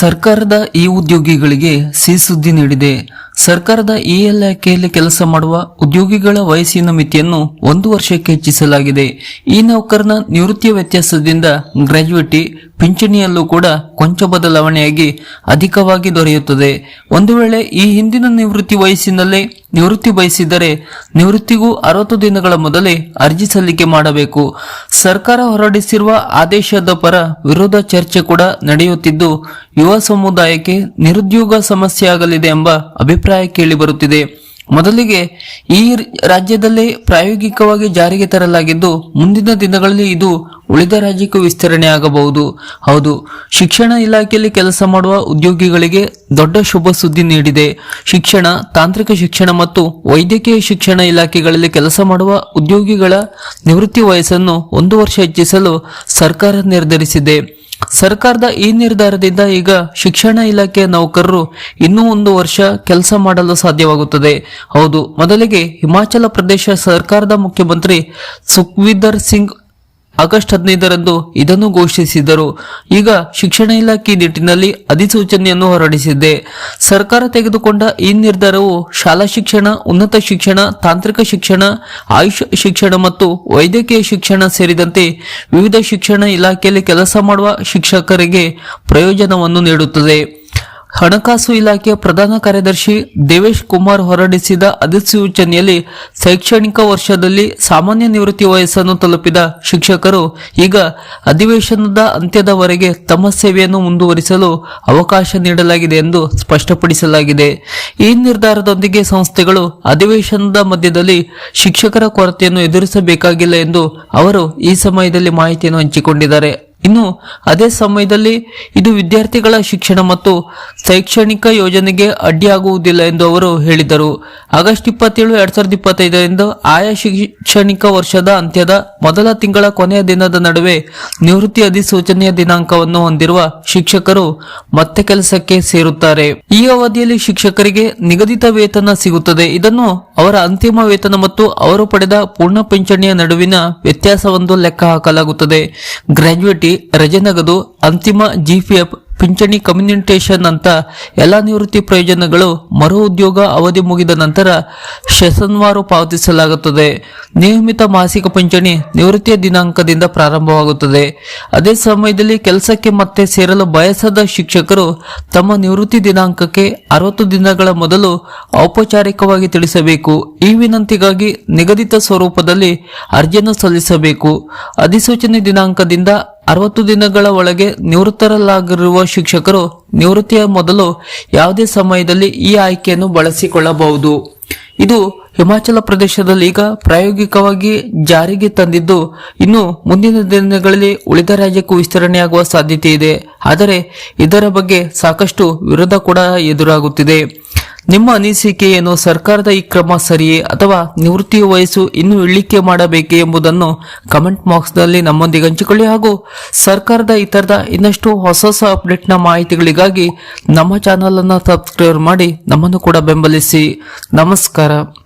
ಸರ್ಕಾರದ ಈ ಉದ್ಯೋಗಿಗಳಿಗೆ ಸಿ ಸುದ್ದಿ ನೀಡಿದೆ. ಸರ್ಕಾರದ ಈ ಇಲಾಖೆಯಲ್ಲಿ ಕೆಲಸ ಮಾಡುವ ಉದ್ಯೋಗಿಗಳ ವಯಸ್ಸಿನ ಮಿತಿಯನ್ನು ಒಂದು ವರ್ಷಕ್ಕೆ ಹೆಚ್ಚಿಸಲಾಗಿದೆ. ಈ ನೌಕರನ ನಿವೃತ್ತಿಯ ವ್ಯತ್ಯಾಸದಿಂದ ಗ್ರಾಜ್ಯುಯೇಟಿ ಪಿಂಚಣಿಯಲ್ಲೂ ಕೂಡ ಕೊಂಚ ಬದಲಾವಣೆಯಾಗಿ ಅಧಿಕವಾಗಿ ದೊರೆಯುತ್ತದೆ. ಒಂದು ವೇಳೆ ಈ ಹಿಂದಿನ ನಿವೃತ್ತಿ ವಯಸ್ಸಿನಲ್ಲೇ ನಿವೃತ್ತಿ ಬಯಸಿದರೆ ನಿವೃತ್ತಿಗೂ ಅರವತ್ತು ದಿನಗಳ ಮೊದಲೇ ಅರ್ಜಿ ಸಲ್ಲಿಕೆ ಮಾಡಬೇಕು. ಸರ್ಕಾರ ಹೊರಡಿಸಿರುವ ಆದೇಶದ ಪರ ವಿರೋಧ ಚರ್ಚೆ ಕೂಡ ನಡೆಯುತ್ತಿದ್ದು, ಯುವ ಸಮುದಾಯಕ್ಕೆ ನಿರುದ್ಯೋಗ ಸಮಸ್ಯೆ ಆಗಲಿದೆ ಎಂಬ ಅಭಿಪ್ರಾಯ ಕೇಳಿಬರುತ್ತಿದೆ. ಮೊದಲಿಗೆ ಈ ರಾಜ್ಯದಲ್ಲಿ ಪ್ರಾಯೋಗಿಕವಾಗಿ ಜಾರಿಗೆ ತರಲಾಗಿದ್ದು, ಮುಂದಿನ ದಿನಗಳಲ್ಲಿ ಇದು ಉಳಿದ ರಾಜ್ಯಕ್ಕೂ ವಿಸ್ತರಣೆ ಆಗಬಹುದು. ಹೌದು, ಶಿಕ್ಷಣ ಇಲಾಖೆಯಲ್ಲಿ ಕೆಲಸ ಮಾಡುವ ಉದ್ಯೋಗಿಗಳಿಗೆ ದೊಡ್ಡ ಶುಭ ಸುದ್ದಿ ನೀಡಿದೆ. ಶಿಕ್ಷಣ, ತಾಂತ್ರಿಕ ಶಿಕ್ಷಣ ಮತ್ತು ವೈದ್ಯಕೀಯ ಶಿಕ್ಷಣ ಇಲಾಖೆಗಳಲ್ಲಿ ಕೆಲಸ ಮಾಡುವ ಉದ್ಯೋಗಿಗಳ ನಿವೃತ್ತಿ ವಯಸ್ಸನ್ನು ಒಂದು ವರ್ಷ ಹೆಚ್ಚಿಸಲು ಸರ್ಕಾರ ನಿರ್ಧರಿಸಿದೆ. ಸರ್ಕಾರದ ಈ ನಿರ್ಧಾರದಿಂದ ಈಗ ಶಿಕ್ಷಣ ಇಲಾಖೆಯ ನೌಕರರು ಇನ್ನೂ ಒಂದು ವರ್ಷ ಕೆಲಸ ಮಾಡಲು ಸಾಧ್ಯವಾಗುತ್ತದೆ. ಹೌದು, ಮೊದಲಿಗೆ ಹಿಮಾಚಲ ಪ್ರದೇಶ ಸರ್ಕಾರದ ಮುಖ್ಯಮಂತ್ರಿ ಸುಖ್ವಿಂದರ್ ಸಿಂಗ್ ಆಗಸ್ಟ್ ಹದಿನೈದರಂದು ಇದನ್ನು ಘೋಷಿಸಿದರು. ಈಗ ಶಿಕ್ಷಣ ಇಲಾಖೆ ನಿಟ್ಟಿನಲ್ಲಿ ಅಧಿಸೂಚನೆಯನ್ನು ಹೊರಡಿಸಿದೆ. ಸರ್ಕಾರ ತೆಗೆದುಕೊಂಡ ಈ ನಿರ್ಧಾರವು ಶಾಲಾ ಶಿಕ್ಷಣ, ಉನ್ನತ ಶಿಕ್ಷಣ, ತಾಂತ್ರಿಕ ಶಿಕ್ಷಣ, ಆಯುಷ್ ಶಿಕ್ಷಣ ಮತ್ತು ವೈದ್ಯಕೀಯ ಶಿಕ್ಷಣ ಸೇರಿದಂತೆ ವಿವಿಧ ಶಿಕ್ಷಣ ಇಲಾಖೆಯಲ್ಲಿ ಕೆಲಸ ಮಾಡುವ ಶಿಕ್ಷಕರಿಗೆ ಪ್ರಯೋಜನವನ್ನು ನೀಡುತ್ತದೆ. ಹಣಕಾಸು ಇಲಾಖೆಯ ಪ್ರಧಾನ ಕಾರ್ಯದರ್ಶಿ ದೇವೇಶ್ ಕುಮಾರ್ ಹೊರಡಿಸಿದ ಅಧಿಸೂಚನೆಯಲ್ಲಿ ಶೈಕ್ಷಣಿಕ ವರ್ಷದಲ್ಲಿ ಸಾಮಾನ್ಯ ನಿವೃತ್ತಿ ವಯಸ್ಸನ್ನು ತಲುಪಿದ ಶಿಕ್ಷಕರು ಈಗ ಅಧಿವೇಶನದ ಅಂತ್ಯದವರೆಗೆ ತಮ್ಮ ಸೇವೆಯನ್ನು ಮುಂದುವರಿಸಲು ಅವಕಾಶ ನೀಡಲಾಗಿದೆ ಎಂದು ಸ್ಪಷ್ಟಪಡಿಸಲಾಗಿದೆ. ಈ ನಿರ್ಧಾರದೊಂದಿಗೆ ಸಂಸ್ಥೆಗಳು ಅಧಿವೇಶನದ ಮಧ್ಯದಲ್ಲಿ ಶಿಕ್ಷಕರ ಕೊರತೆಯನ್ನು ಎದುರಿಸಬೇಕಾಗಿಲ್ಲ ಎಂದು ಅವರು ಈ ಸಮಯದಲ್ಲಿ ಮಾಹಿತಿಯನ್ನು ಹಂಚಿಕೊಂಡಿದ್ದಾರೆ. ಇನ್ನು ಅದೇ ಸಮಯದಲ್ಲಿ ಇದು ವಿದ್ಯಾರ್ಥಿಗಳ ಶಿಕ್ಷಣ ಮತ್ತು ಶೈಕ್ಷಣಿಕ ಯೋಜನೆಗೆ ಅಡ್ಡಿಯಾಗುವುದಿಲ್ಲ ಎಂದು ಅವರು ಹೇಳಿದರು. ಆಗಸ್ಟ್ ಇಪ್ಪತ್ತೇಳು, ಎರಡ್ ಸಾವಿರದ ಇಪ್ಪತ್ತೈದರಿಂದ ಆಯಾ ಶೈಕ್ಷಣಿಕ ವರ್ಷದ ಅಂತ್ಯದ ಮೊದಲ ತಿಂಗಳ ಕೊನೆಯ ದಿನದ ನಡುವೆ ನಿವೃತ್ತಿ ಅಧಿಸೂಚನೆಯ ದಿನಾಂಕವನ್ನು ಹೊಂದಿರುವ ಶಿಕ್ಷಕರು ಮತ್ತೆ ಕೆಲಸಕ್ಕೆ ಸೇರುತ್ತಾರೆ. ಈ ಅವಧಿಯಲ್ಲಿ ಶಿಕ್ಷಕರಿಗೆ ನಿಗದಿತ ವೇತನ ಸಿಗುತ್ತದೆ. ಇದನ್ನು ಅವರ ಅಂತಿಮ ವೇತನ ಮತ್ತು ಅವರು ಪಡೆದ ಪೂರ್ಣ ಪಿಂಚಣಿಯ ನಡುವಿನ ವ್ಯತ್ಯಾಸವನ್ನು ಲೆಕ್ಕ ಹಾಕಲಾಗುತ್ತದೆ. ಗ್ರಾಜ್ಯುಯೇಟಿ ರಜೆ ನಗದು ಅಂತಿಮ ಜಿಪಿಎಫ್ ಪಿಂಚಣಿ ಕಮ್ಯುನಿಟೇಷನ್ ಅಂತ ಎಲ್ಲ ನಿವೃತ್ತಿ ಪ್ರಯೋಜನಗಳು ಮರು ಉದ್ಯೋಗ ಅವಧಿ ಮುಗಿದ ನಂತರ ಶಸನ್ವಾರು ಪಾವತಿಸಲಾಗುತ್ತದೆ. ನಿಯಮಿತ ಮಾಸಿಕ ಪಿಂಚಣಿ ನಿವೃತ್ತಿಯ ದಿನಾಂಕದಿಂದ ಪ್ರಾರಂಭವಾಗುತ್ತದೆ. ಅದೇ ಸಮಯದಲ್ಲಿ ಕೆಲಸಕ್ಕೆ ಮತ್ತೆ ಸೇರಲು ಬಯಸದ ಶಿಕ್ಷಕರು ತಮ್ಮ ನಿವೃತ್ತಿ ದಿನಾಂಕಕ್ಕೆ ಅರವತ್ತು ದಿನಗಳ ಮೊದಲು ಔಪಚಾರಿಕವಾಗಿ ತಿಳಿಸಬೇಕು. ಈ ವಿನಂತಿಗಾಗಿ ನಿಗದಿತ ಸ್ವರೂಪದಲ್ಲಿ ಅರ್ಜಿಯನ್ನು ಸಲ್ಲಿಸಬೇಕು. ಅಧಿಸೂಚನೆ ದಿನಾಂಕದಿಂದ ಅರವತ್ತು ದಿನಗಳ ಒಳಗೆ ನಿವೃತ್ತರಲ್ಲಾಗಿರುವ ಶಿಕ್ಷಕರು ನಿವೃತ್ತಿಯ ಮೊದಲು ಯಾವುದೇ ಸಮಯದಲ್ಲಿ ಈ ಆಯ್ಕೆಯನ್ನು ಬಳಸಿಕೊಳ್ಳಬಹುದು. ಇದು ಹಿಮಾಚಲ ಪ್ರದೇಶದಲ್ಲಿ ಈಗ ಪ್ರಾಯೋಗಿಕವಾಗಿ ಜಾರಿಗೆ ತಂದಿದ್ದು, ಇನ್ನು ಮುಂದಿನ ದಿನಗಳಲ್ಲಿ ಉಳಿದ ರಾಜ್ಯಕ್ಕೂ ವಿಸ್ತರಣೆಯಾಗುವ ಸಾಧ್ಯತೆ ಇದೆ. ಆದರೆ ಇದರ ಬಗ್ಗೆ ಸಾಕಷ್ಟು ವಿರೋಧ ಕೂಡ ಎದುರಾಗುತ್ತಿದೆ. ನಿಮ್ಮ ಅನಿಸಿಕೆ ಏನು ಸರ್ಕಾರದ ಈ ಕ್ರಮ ಸರಿಯೇ ಅಥವಾ ನಿವೃತ್ತಿ ವಯಸ್ಸು ಇನ್ನೂ ಇಳಿಕೆ ಮಾಡಬೇಕೆ ಎಂಬುದನ್ನು ಕಮೆಂಟ್ ಬಾಕ್ಸ್ನಲ್ಲಿ ನಮ್ಮೊಂದಿಗೆ ಹಂಚಿಕೊಳ್ಳಿ. ಹಾಗೂ ಸರ್ಕಾರದ ಇತರದ ಇನ್ನಷ್ಟು ಹೊಸ ಹೊಸ ಅಪ್ಡೇಟ್ನ ಮಾಹಿತಿಗಳಿಗಾಗಿ ನಮ್ಮ ಚಾನಲನ್ನು ಸಬ್ಸ್ಕ್ರೈಬ್ ಮಾಡಿ ನಮ್ಮನ್ನು ಕೂಡ ಬೆಂಬಲಿಸಿ. ನಮಸ್ಕಾರ.